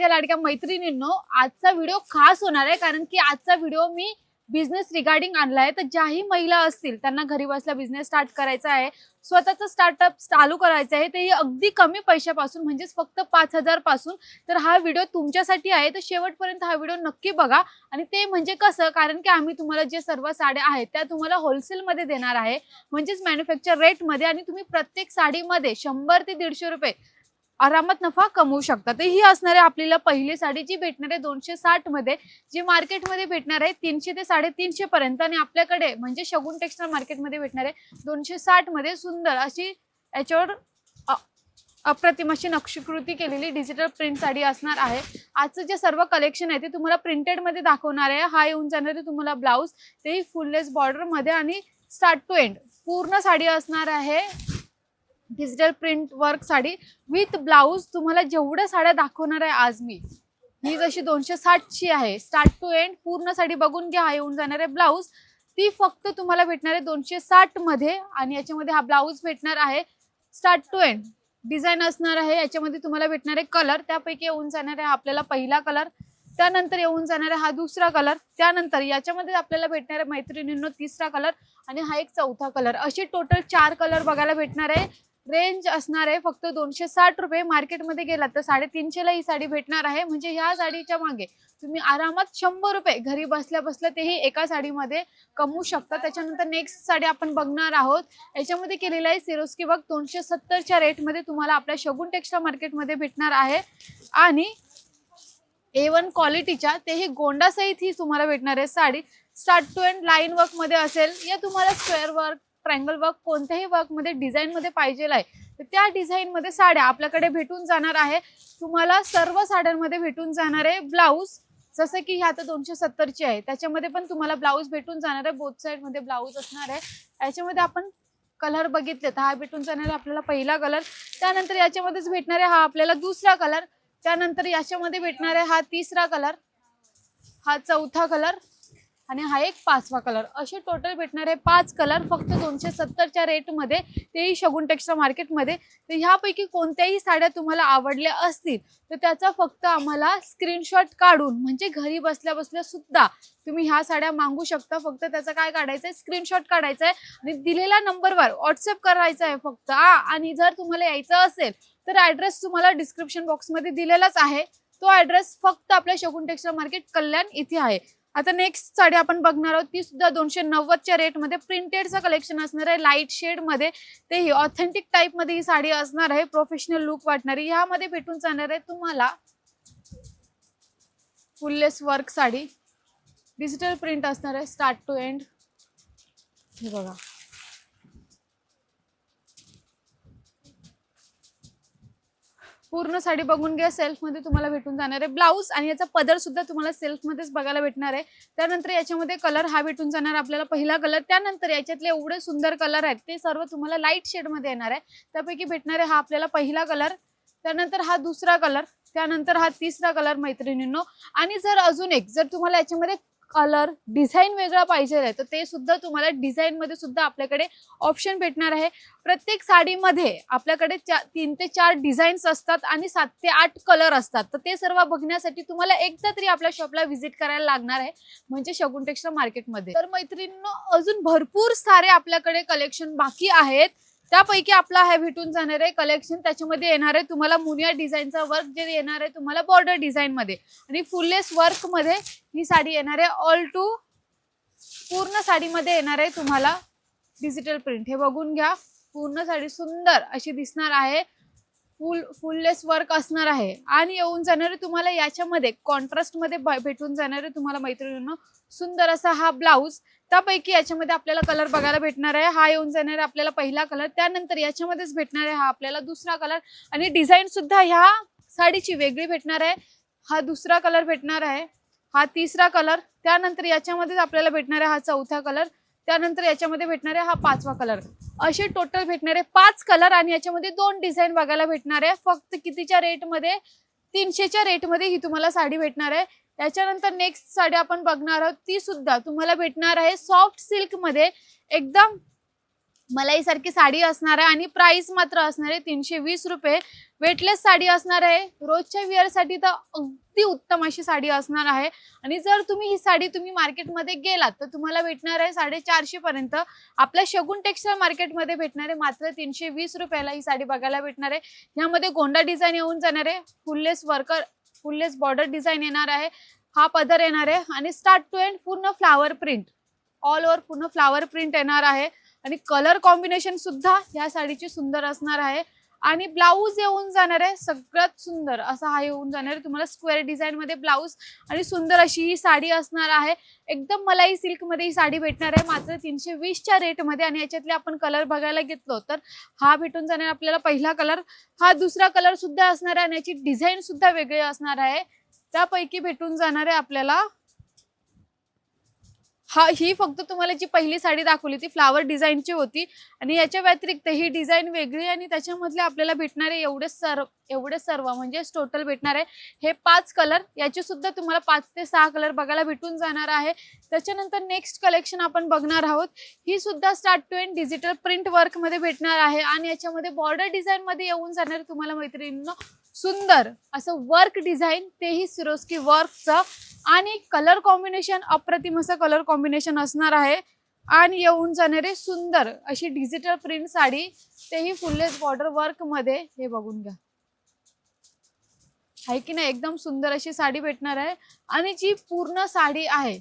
लाडक्या मैत्रिणींनो आजचा व्हिडिओ खास होणार आहे कारण की आजचा व्हिडिओ मी बिझनेस रिगार्डिंग आणला आहे. तर ज्याही महिला असतील त्यांना घरी बसल्या बिझनेस स्टार्ट करायचा आहे स्वतःचं स्टार्टअप चालू करायचं आहे तेही अगदी कमी पैशापासून म्हणजेच फक्त पाच हजारपासून. तर हा व्हिडिओ तुमच्यासाठी आहे. तर शेवटपर्यंत हा व्हिडिओ नक्की बघा. आणि ते म्हणजे कसं? कारण की आम्ही तुम्हाला जे सर्व साड्या आहेत त्या तुम्हाला होलसेलमध्ये देणार आहे. म्हणजेच मॅन्युफॅक्चर रेटमध्ये आणि तुम्ही प्रत्येक साडीमध्ये शंभर ते दीडशे रुपये आरामात नफा कमवू शकता. तर ही असणार आहे आपल्याला पहिली साडी जी भेटणार आहे दोनशे साठमध्ये जी मार्केटमध्ये भेटणार आहे तीनशे ते साडेतीनशे पर्यंत आणि आपल्याकडे म्हणजे शगुन टेक्सटाईल मार्केटमध्ये भेटणार आहे दोनशे साठमध्ये सुंदर अशी याच्यावर अ- अप्रतिम अशी नक्षीकृती केलेली डिजिटल प्रिंट साडी असणार आहे. आजचं जे सर्व कलेक्शन आहे ते तुम्हाला प्रिंटेडमध्ये दाखवणार आहे. हा येऊन जाणार आहे तुम्हाला ब्लाऊज तेही फुललेस बॉर्डरमध्ये आणि स्टार्ट टू एंड पूर्ण साडी असणार आहे. Digital print work sari with blouse तुम्हाला जेवढ्या साड्या दाखवणार आहे आज मी ही जशी दोनशे साठची आहे स्टार्ट टू एंड पूर्ण साडी बघून घ्या येऊन जाणार आहे ब्लाऊज. ती फक्त तुम्हाला भेटणार आहे दोनशे साठमध्ये आणि याच्यामध्ये हा ब्लाऊज भेटणार आहे स्टार्ट टू एंड डिझाईन असणार आहे याच्यामध्ये तुम्हाला भेटणार आहे कलर त्यापैकी येऊन जाणार आहे आपल्याला पहिला कलर त्यानंतर येऊन जाणार आहे हा दुसरा कलर त्यानंतर याच्यामध्ये आपल्याला भेटणार आहे मैत्रिणींनो तिसरा कलर आणि हा एक चौथा कलर असे टोटल चार कलर बघायला भेटणार आहे. रेंज असणार आहे. फक्त दोनशे साठ रुपये मार्केटमध्ये गेलात तर साडेतीनशेला ही साडी भेटणार आहे. म्हणजे ह्या साडीच्या मागे तुम्ही आरामात शंभर रुपये घरी बसल्या बसल्या तेही एका साडीमध्ये कमवू शकता. त्याच्यानंतर नेक्स्ट साडी आपण बघणार आहोत. याच्यामध्ये केलेलं आहे सिरोस्की बघ दोनशे सत्तरच्या रेटमध्ये तुम्हाला आपल्या शगुन टेक्स्टाईल मार्केटमध्ये भेटणार आहे. आणि ए वन क्वालिटीच्या तेही गोंडासहित ही तुम्हाला भेटणार आहे sari. Start to end line वर्कमध्ये असेल. या तुम्हाला स्क्वेअर वर्क ट्रायंगल वर्क कोणत्याही वर्कमध्ये डिझाईनमध्ये डिझाईन पाहिजे आहे तर त्या डिझाईनमध्ये साड्या आपल्याकडे भेटून जाणार आहे. तुम्हाला सर्व साड्यांमध्ये भेटून जाणार आहे ब्लाऊज जसं की ह्या तर दोनशे सत्तरची आहे. त्याच्यामध्ये पण तुम्हाला ब्लाऊज भेटून जाणार आहे. बोथ साईडमध्ये ब्लाऊज असणार आहे. याच्यामध्ये आपण कलर बघितले तर हा भेटून जाणार आहे आपल्याला पहिला कलर त्यानंतर याच्यामध्येच भेटणार आहे हा आपल्याला दुसरा कलर त्यानंतर याच्यामध्ये भेटणार आहे हा तिसरा कलर हा चौथा कलर आणि हा एक पाचवा कलर असे टोटल भेटणार आहे पाच कलर फक्त दोनशे सत्तरच्या रेटमध्ये तेही शगुन टेक्स्टा मार्केटमध्ये तर ह्यापैकी कोणत्याही साड्या तुम्हाला आवडल्या असतील तर त्याचा फक्त आम्हाला स्क्रीनशॉट काढून म्हणजे घरी बसल्या बसल्या सुद्धा तुम्ही ह्या साड्या मागू शकता. फक्त त्याचं काय काढायचं आहे स्क्रीनशॉट काढायचा आहे आणि दिलेल्या नंबरवर व्हॉट्सअप करायचा आहे फक्त हा. आणि जर तुम्हाला यायचं असेल तर ॲड्रेस तुम्हाला डिस्क्रिप्शन बॉक्समध्ये दिलेलाच आहे. तो ॲड्रेस फक्त आपल्या शगुन टेक्स्टाईल मार्केट कल्याण इथे आहे. आता नेक्स्ट साडी आपण बघणार आहोत ती सुद्धा दोनशे नव्वदच्या रेटमध्ये प्रिंटेडचं कलेक्शन असणार आहे. लाइट शेडमध्ये तेही ऑथेंटिक टाईपमध्ये ही साडी असणार आहे. प्रोफेशनल लुक वाटणारी. ह्यामध्ये भेटून जाणार आहे तुम्हाला full lace work sari. Digital print असणार आहे स्टार्ट टू एंड हे बघा. पूर्ण साडी बघून घ्या. सेल्फमध्ये तुम्हाला भेटून जाणार आहे. ब्लाऊज आणि याचा पदर सुद्धा तुम्हाला सेल्फमध्येच बघायला भेटणार आहे. त्यानंतर याच्यामध्ये कलर हा भेटून जाणार आपल्याला. पहिला कलर त्यानंतर याच्यातले एवढे सुंदर कलर आहेत ते सर्व तुम्हाला लाइट शेडमध्ये येणार आहे. त्यापैकी भेटणार आहे हा आपल्याला पहिला कलर त्यानंतर हा दुसरा कलर त्यानंतर हा तिसरा कलर मैत्रिणींनो. आणि जर अजून एक जर तुम्हाला याच्यामध्ये कलर डिझाईन वेगळा पाहिजे आहे. तर ते सुद्धा तुम्हाला डिझाईन मध्ये सुद्धा आपल्याकडे ऑप्शन भेटणार आहे. प्रत्येक साडीमध्ये आपल्याकडे चा- तीन ते चार डिझाईन्स असतात आणि सात ते आठ कलर असतात. तर ते सर्व बघण्यासाठी तुम्हाला एकदा तरी आपल्या शॉपला व्हिजिट करायला लागणार आहे. म्हणजे शगुन टेक्स्टाईल मार्केटमध्ये तर मैत्रिणींनो अजून भरपूर सारे आपल्याकडे कलेक्शन बाकी आहेत. त्यापैकी आपला हे भेटून जाणार आहे कलेक्शन त्याच्यामध्ये येणार आहे तुम्हाला मुनिया डिझाईनचा वर्क जे येणार आहे तुम्हाला बॉर्डर डिझाईनमध्ये आणि फुललेस वर्कमध्ये ही साडी येणार आहे. ऑल टू पूर्ण साडीमध्ये येणार आहे तुम्हाला डिजिटल प्रिंट हे बघून घ्या. पूर्ण साडी सुंदर अशी दिसणार आहे. फुल फुललेस वर्क असणार आहे. आणि येऊन जाणारे तुम्हाला याच्यामध्ये कॉन्ट्रास्टमध्ये भेटून जाणारे तुम्हाला मैत्रिणींना सुंदर असा हा ब्लाऊज त्यापैकी याच्यामध्ये आपल्याला कलर बघायला भेटणार आहे. हा येऊन जाणार आहे आपल्याला पहिला कलर त्यानंतर याच्यामध्येच भेटणार आहे हा आपल्याला दुसरा कलर आणि डिझाईन सुद्धा ह्या साडीची वेगळी भेटणार आहे. हा दुसरा कलर भेटणार आहे. हा तिसरा कलर त्यानंतर याच्यामध्येच आपल्याला भेटणार आहे हा चौथा कलर त्यानंतर याच्यामध्ये भेटणार आहे हा पाचवा कलर असे टोटल भेटणार आहे पाच कलर आणि याच्यामध्ये दोन डिझाईन बघायला भेटणार आहे. फक्त कितीच्या रेटमध्ये तीनशेच्या रेटमध्ये ही तुम्हाला साडी भेटणार आहे. त्याच्यानंतर नेक्स्ट साडी आपण बघणार आहोत ती सुद्धा तुम्हाला भेटणार आहे सॉफ्ट सिल्कमध्ये एकदम मलाई सारखी साडी असणार आहे आणि प्राइस मात्र असणार आहे तीनशे वीस रुपये. वेटलेस साडी असणार आहे. रोजच्या विअरसाठी तर अगदी उत्तम अशी साडी असणार आहे. आणि जर तुम्ही ही साडी तुम्ही मार्केटमध्ये गेलात तर तुम्हाला भेटणार आहे साडेचारशे पर्यंत. आपल्या शगुन टेक्स्टाईल मार्केटमध्ये भेटणार आहे मात्र तीनशे वीस रुपयाला ही साडी बघायला भेटणार आहे. यामध्ये गोंडा डिझाईन येऊन जाणार आहे. Full lace worker full lace border design येणार आहे. हा पदर येणार आहे. आणि स्टार्ट टू एंड पूर्ण फ्लावर प्रिंट ऑल ओव्हर पूर्ण फ्लावर प्रिंट येणार आहे. आणि कलर कॉम्बिनेशन सुद्धा ह्या साडीची सुंदर असणार आहे. आणि ब्लाऊज येऊन जाणार आहे सगळ्यात सुंदर. असा हा येऊन जाणार आहे. तुम्हाला स्क्वेअर डिझाईन मध्ये ब्लाऊज आणि सुंदर अशी ही साडी असणार आहे. एकदम मलाई सिल्कमध्ये ही साडी भेटणार आहे. मात्र तीनशे वीसच्या रेटमध्ये आणि याच्यातले आपण कलर बघायला घेतलो तर हा भेटून जाणार आपल्याला पहिला कलर हा दुसरा कलर सुद्धा असणार आहे आणि याची डिझाईन सुद्धा वेगळी असणार आहे. त्यापैकी भेटून जाणार आहे आपल्याला हा ही फक्त तुम्हाला जी पहिली साडी दाखवली ती फ्लावर डिझाईनची होती आणि याच्या व्यतिरिक्त ही डिझाईन वेगळी आणि त्याच्यामधले आपल्याला भेटणारे एवढे सर्व एवढे सर्व म्हणजे टोटल भेटणार आहे हे पाच कलर याचे सुद्धा तुम्हाला पाच ते सहा कलर बघायला भेटून जाणार आहे. त्याच्यानंतर नेक्स्ट कलेक्शन आपण बघणार आहोत. ही सुद्धा start to end digital print वर्कमध्ये भेटणार आहे आणि याच्यामध्ये बॉर्डर डिझाईनमध्ये येऊन जाणार तुम्हाला मैत्रिणींना सुंदर असं वर्क डिझाईन तेही सिरोस्की वर्कचं आणि कलर कॉम्बिनेशन अप्रतिम असं कलर कॉम्बिनेशन असणार आहे. आणि येऊन जाणारे सुंदर अशी डिजिटल प्रिंट साडी तेही फुल्लेस बॉर्डर वर्कमध्ये हे बघून घ्या. आहे की नाही? एकदम सुंदर अशी साडी भेटणार आहे. आणि जी पूर्ण साडी आहे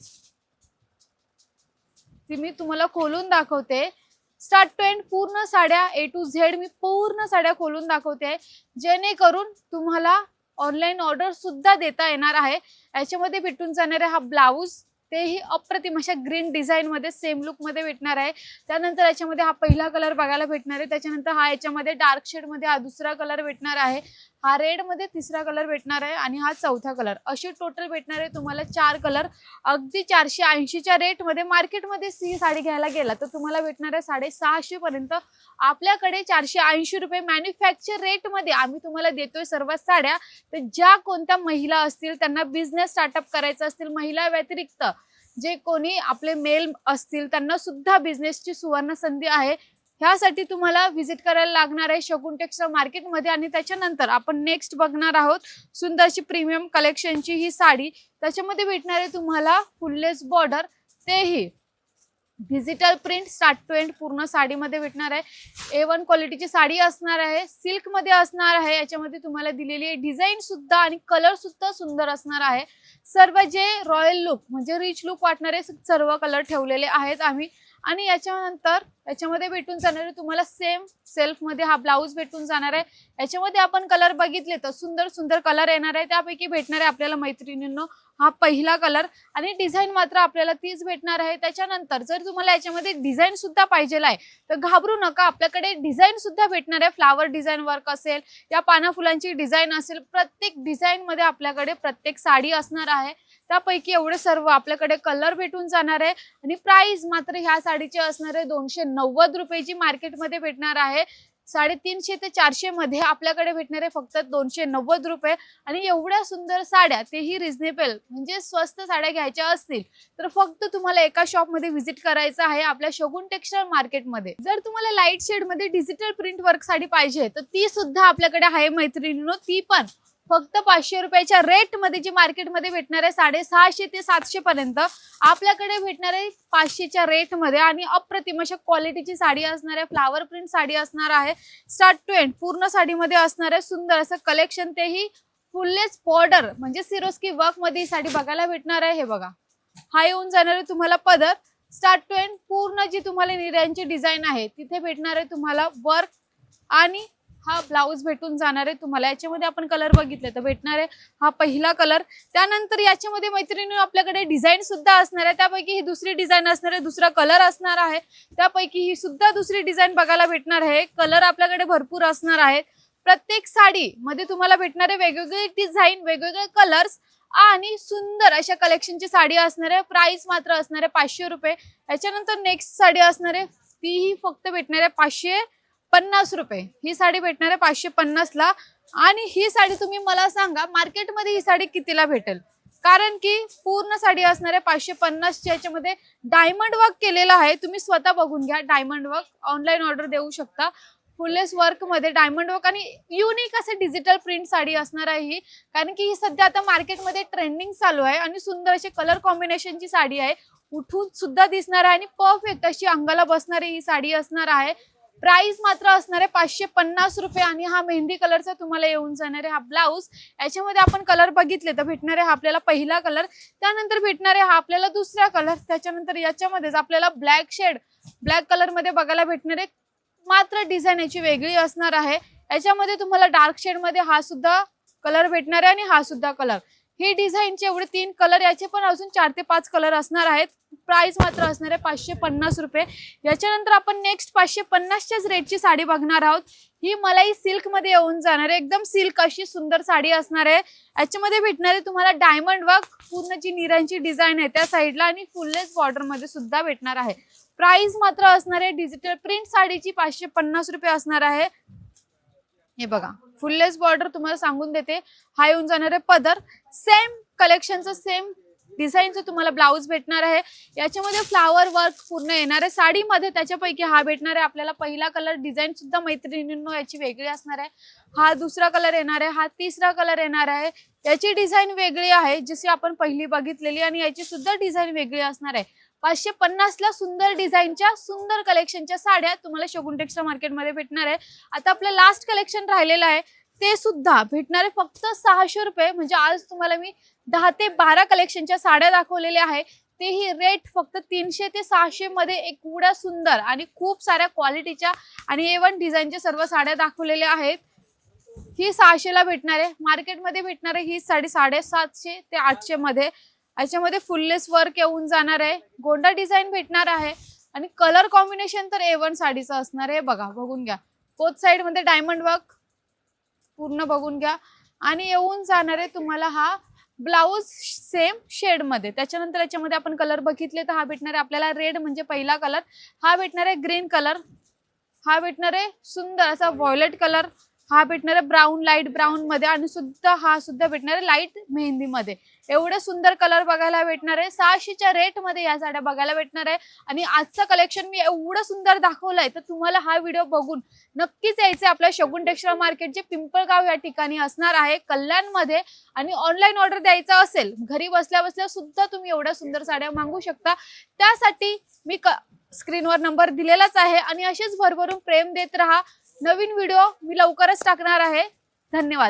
ती मी तुम्हाला खोलून दाखवते. स्टार्ट टू एंड पूर्ण साड्या ए टू झेड मी पूर्ण साड्या खोलून दाखवते आहे. जेणेकरून तुम्हाला ऑनलाईन ऑर्डर सुद्धा देता येणार आहे. याच्यामध्ये भेटून जाणारा हा ब्लाऊज तेही अप्रतिम अशा ग्रीन डिझाईनमध्ये सेम लुकमध्ये भेटणार आहे. त्यानंतर याच्यामध्ये हा पहिला कलर बघायला भेटणार आहे. त्याच्यानंतर हा याच्यामध्ये डार्क शेडमध्ये हा दुसरा कलर भेटणार आहे. हा रेडमध्ये तिसरा कलर भेटणार आहे आणि हा चौथा कलर असे टोटल भेटणार आहे तुम्हाला चार कलर अगदी चारशे ऐंशीच्या रेटमध्ये मार्केटमध्ये ही साडी घ्यायला गेला तर तुम्हाला भेटणार आहे साडेसहाशेपर्यंत आपल्याकडे चारशे ऐंशी रुपये मॅन्युफॅक्चर रेटमध्ये आम्ही तुम्हाला देतोय सर्व साड्या. तर ज्या कोणत्या महिला असतील त्यांना बिझनेस स्टार्टअप करायचं असतील महिला व्यतिरिक्त जे कोणी आपले मेल असतील त्यांना सुद्धा बिझनेसची सुवर्ण संधी आहे. ह्यासाठी तुम्हाला व्हिजिट करायला लागणार आहे शगुन टेक्सटाईल मार्केटमध्ये आणि त्याच्यानंतर आपण नेक्स्ट बघणार आहोत सुंदरशी प्रीमियम कलेक्शनची ही साडी. त्याच्यामध्ये भेटणार आहे तुम्हाला फुल्लेस बॉर्डर तेही digital print start to end पूर्ण साडीमध्ये भेटणार आहे. ए वन क्वालिटीची साडी असणार आहे सिल्कमध्ये असणार आहे. याच्यामध्ये तुम्हाला दिलेली डिझाईन सुद्धा आणि कलर सुद्धा सुंदर असणार आहे. सर्व जे रॉयल लुक म्हणजे रिच लुक वाटणारे सर्व कलर ठेवलेले आहेत. आम्ही आणि याच्यानंतर याच्यामध्ये भेटून जाणार आहे तुम्हाला सेम सेल्फमध्ये हा ब्लाऊज भेटून जाणार आहे. याच्यामध्ये आपण कलर बघितले तर सुंदर सुंदर कलर येणार आहे. त्यापैकी भेटणार आहे आपल्याला मैत्रिणींनो हा पहिला कलर आणि डिझाईन मात्र आपल्याला तीच भेटणार आहे. त्याच्यानंतर जर तुम्हाला याच्यामध्ये डिझाईन सुद्धा पाहिजे आहे तर घाबरू नका. आपल्याकडे डिझाईन सुद्धा भेटणार आहे. फ्लावर डिझाईन वर्क असेल या पाना फुलांची डिझाईन असेल प्रत्येक डिझाईनमध्ये आपल्याकडे प्रत्येक साडी असणार आहे. त्यापैकी एवढे सर्व आपल्याकडे कलर भेटून जाणार आहे. आणि प्राइस मात्र ह्या साडीची असणार आहे दोनशे नव्वद रुपयाची मार्केटमध्ये भेटणार आहे. साडेतीनशे ते चारशे मध्ये आपल्याकडे भेटणार आहे फक्त दोनशे नव्वद रुपये. आणि एवढ्या सुंदर साड्या तेही रिझनेबल म्हणजे स्वस्त साड्या घ्यायच्या असतील तर फक्त तुम्हाला एका शॉपमध्ये व्हिजिट करायचं आहे आपल्या शगुन टेक्स्टाईल मार्केटमध्ये जर तुम्हाला लाइट शेडमध्ये डिजिटल प्रिंट वर्क साडी पाहिजे तर ती सुद्धा आपल्याकडे आहे मैत्रिणीनो ती पण. फक्त पाचशे रुपयाच्या रेटमध्ये जी मार्केटमध्ये भेटणार आहे साडेसहाशे ते सातशे पर्यंत आपल्याकडे भेटणार आहे पाचशेच्या रेटमध्ये आणि अप्रतिम अशा क्वालिटीची साडी असणार आहे फ्लावर प्रिंट साडी असणार आहे. स्टार्ट टू एंड पूर्ण साडीमध्ये असणार आहे सुंदर असं कलेक्शन तेही फुल्लेच बॉर्डर म्हणजे सिरोस्की वर्कमध्ये ही साडी बघायला भेटणार आहे. हे बघा. हा येऊन जाणार आहे तुम्हाला पदर. स्टार्ट टू एंड पूर्ण जी तुम्हाला निर्यांची डिझाईन आहे तिथे भेटणार आहे तुम्हाला वर्क आणि हा ब्लाऊज भेटून जाणार आहे तुम्हाला. याच्यामध्ये आपण कलर बघितले तर भेटणार आहे हा पहिला कलर. त्यानंतर याच्यामध्ये मैत्रिणी आपल्याकडे डिझाईन सुद्धा असणार आहे. त्यापैकी ही दुसरी डिझाईन असणार आहे दुसरा कलर असणार आहे. त्यापैकी ही सुद्धा दुसरी डिझाईन बघायला भेटणार आहे. कलर आपल्याकडे भरपूर असणार आहेत. प्रत्येक साडी मध्ये तुम्हाला भेटणारे वेगवेगळे डिझाईन वेगवेगळे कलर्स आणि सुंदर अशा कलेक्शनची साडी असणार आहे. प्राइस मात्र असणार आहे पाचशे रुपये. याच्यानंतर नेक्स्ट साडी असणार आहे तीही फक्त भेटणार आहे पाचशे पन्नास रुपये. ही साडी भेटणार आहे पाचशे पन्नासला आणि ही साडी तुम्ही मला सांगा मार्केटमध्ये ही साडी कितीला भेटेल? कारण की पूर्ण साडी असणार आहे पाचशे पन्नासच्या याच्यामध्ये डायमंड वर्क केलेला आहे. तुम्ही स्वतः बघून घ्या डायमंड वर्क. ऑनलाईन ऑर्डर देऊ शकता. फुलेस वर्कमध्ये डायमंड वर्क आणि युनिक असे डिजिटल प्रिंट साडी असणार आहे ही. कारण की ही सध्या आता मार्केटमध्ये ट्रेंडिंग चालू आहे आणि सुंदर अशी कलर कॉम्बिनेशनची साडी आहे. उठून सुद्धा दिसणार आहे आणि परफेक्ट अशी अंगाला बसणारी ही साडी असणार आहे. प्राइस मात्र असणार आहे पाचशे पन्नास रुपये आणि हा मेहंदी कलरचा तुम्हाला येऊन जाणार आहे हा ब्लाऊज याच्यामध्ये आपण कलर बघितले तर भेटणार आहे हा आपल्याला पहिला कलर त्यानंतर भेटणार आहे हा आपल्याला दुसरा कलर त्याच्यानंतर याच्यामध्येच आपल्याला ब्लॅक शेड ब्लॅक कलरमध्ये बघायला भेटणार आहे. मात्र डिझाईन याची वेगळी असणार आहे. याच्यामध्ये तुम्हाला डार्क शेडमध्ये हा सुद्धा कलर भेटणार आहे आणि हा सुद्धा कलर हे डिझाईनचे एवढे तीन कलर याचे पण अजून चार ते पाच कलर असणार आहेत. प्राइस मात्र असणार आहे पाचशे पन्नास रुपये. याच्यानंतर आपण नेक्स्ट पाचशे पन्नासच्याच रेटची साडी बघणार आहोत. ही मलाई सिल्कमध्ये येऊन जाणार आहे. एकदम सिल्क अशी सुंदर साडी असणार आहे. याच्यामध्ये भेटणार आहे तुम्हाला डायमंड वर्क पूर्ण जी निरांची डिझाईन आहे त्या साईडला आणि फुललेस बॉर्डरमध्ये सुद्धा भेटणार आहे. प्राइस मात्र असणार आहे. डिजिटल प्रिंट साडीची पाचशे पन्नास रुपये असणार आहे. हे बघा. फुललेस बॉर्डर तुम्हाला सांगून देते. हा येऊन जाणार आहे पदर. सेम कलेक्शनचं सेम डिझाईनचं तुम्हाला ब्लाऊज भेटणार आहे. याच्यामध्ये फ्लावर वर्क पूर्ण येणार आहे. साडीमध्ये त्याच्यापैकी हा भेटणार आहे. आपल्याला पहिला कलर डिझाईन सुद्धा मैत्रिणींनो याची वेगळी असणार आहे. हा दुसरा कलर येणार आहे. हा तिसरा कलर येणार आहे. याची डिझाईन वेगळी आहे जशी आपण पहिली बघितलेली आणि याची सुद्धा डिझाईन वेगळी असणार आहे. पाचशे पन्नासला सुंदर डिझाईनच्या सुंदर कलेक्शनच्या साड्या तुम्हाला शोगुन टेक्स्टाईल मार्केटमध्ये भेटणार आहे. आता आपलं लास्ट कलेक्शन राहिलेलं आहे. ते सुद्धा भेटणारे फक्त सहाशे रुपये. म्हणजे आज तुम्हाला मी दहा ते बारा कलेक्शनच्या साड्या दाखवलेल्या आहे. तेही रेट फक्त तीनशे ते सहाशे मध्ये एवढ्या सुंदर आणि खूप साऱ्या क्वालिटीच्या आणि ए वन डिझाईनच्या सर्व साड्या दाखवलेल्या आहेत. ही सहाशेला भेटणार आहे. मार्केटमध्ये भेटणार आहे ही साडी साडेसातशे ते आठशे मध्ये. याच्यामध्ये फुललेस वर्क येऊन जाणार आहे. गोंडा डिझाईन भेटणार आहे. आणि कलर कॉम्बिनेशन तर ए वन साडीचं असणार आहे. बघा बघून घ्या. पोच साइडमध्ये डायमंड वर्क पूर्ण बघून घ्या. आणि येऊन जाणार आहे तुम्हाला हा ब्लाऊज सेम शेडमध्ये. त्याच्यानंतर याच्यामध्ये आपण कलर बघितले तर हा भेटणार आहे आपल्याला रेड म्हणजे पहिला कलर हा भेटणार आहे ग्रीन कलर हा भेटणार आहे सुंदर असा व्हॉयलेट कलर हा भेटणार आहे ब्राऊन लाइट ब्राऊन मध्ये आणि सुद्धा हा सुद्धा भेटणार आहे लाइट मेहंदी मध्ये एवढे सुंदर कलर बघायला भेटणार आहे. सहाशेच्या रेटमध्ये या साड्या बघायला भेटणार आहे. आणि आजचं कलेक्शन मी एवढं सुंदर दाखवलंय तर तुम्हाला हा व्हिडिओ बघून नक्कीच यायचं आपल्या शगुन टेक्स्टाईल मार्केट जे पिंपळगाव या ठिकाणी असणार आहे कल्याणमध्ये. आणि ऑनलाईन ऑर्डर द्यायचा असेल घरी बसल्या बसल्या सुद्धा तुम्ही एवढ्या सुंदर साड्या मागू शकता. त्यासाठी मी स्क्रीनवर नंबर दिलेलाच आहे. आणि असेच भरभरून प्रेम देत राहा. नवीन व्हिडिओ मी लवकरच टाकणार आहे. धन्यवाद.